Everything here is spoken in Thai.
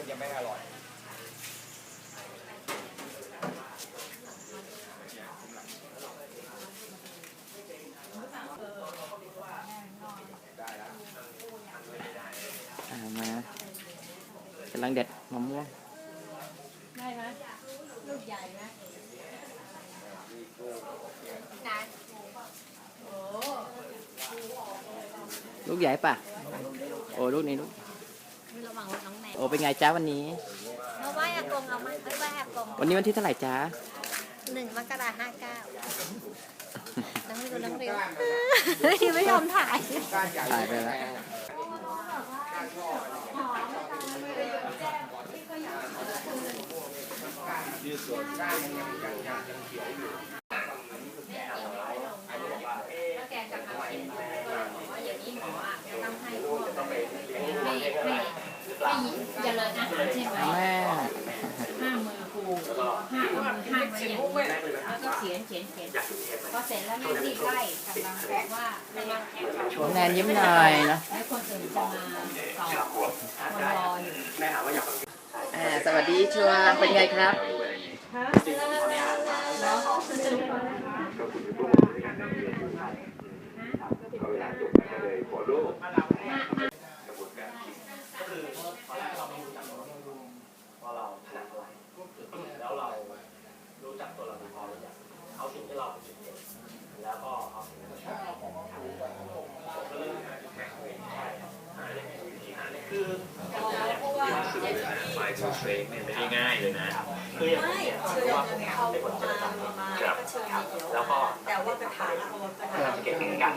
มันจะไม่อร่อยอ่ามากำลังเด็ดมะม่วงได้ไหมลูกใหญ่นะนานโอ้ลูกใหญ่ป่ะ โอ้ ลูกนี้ลูก ระวังน้องแนนโอ้เป็นไงจ้าวันนี้ มาไหว้อากงเอามาไม่ไหว้อากงวันนี้วันที่เท่าไหร่จ้าหนึ่งมกราห้าเก้าน้องริวน้องริวยังไม่ยอมถ่ายก้านใหญ่ถ่ายไปแล้วยืดส่วนก้านมันยังยังยังยังเขียวอยู่ แล้วแกจะทำเองว่าอย่างนี้หมออะจะต้องให้พวกไม่ไม่ไม่เจริญอาหาร ใช่ไหมแม่ห้ามือกูห้ามือห้ามไว้อย่างนี้แล้วก็เขียนเขียนเขียนพอเสร็จแล้วแม่รีบไล่กำลังบอกว่าแอบชนแนนยิ้มหน่อยนะแล้คนอื่นจะมาสอบคนรออยู่อ่หาว่าอยากสวัสดีชัวเป็นไงครับว่าเราถนัดอะไรแล้วเรารู้จักตัวเราพอหรือยังเอาสิ่งที่เราเป็นจุดเด่น แล้วก็เอาสิ่งที่ผมก็เริ่มหาจุดแข็งตัวเองใช่หาเลยหาเลยคือไฟทูเฟกเนี่ยไม่ได้ง่ายเลยนะคืออย่างผมเชิญเขามามเป็เจอจับครับแล้วก็แต่ว่ากระถางเอากระถางเก่งกัน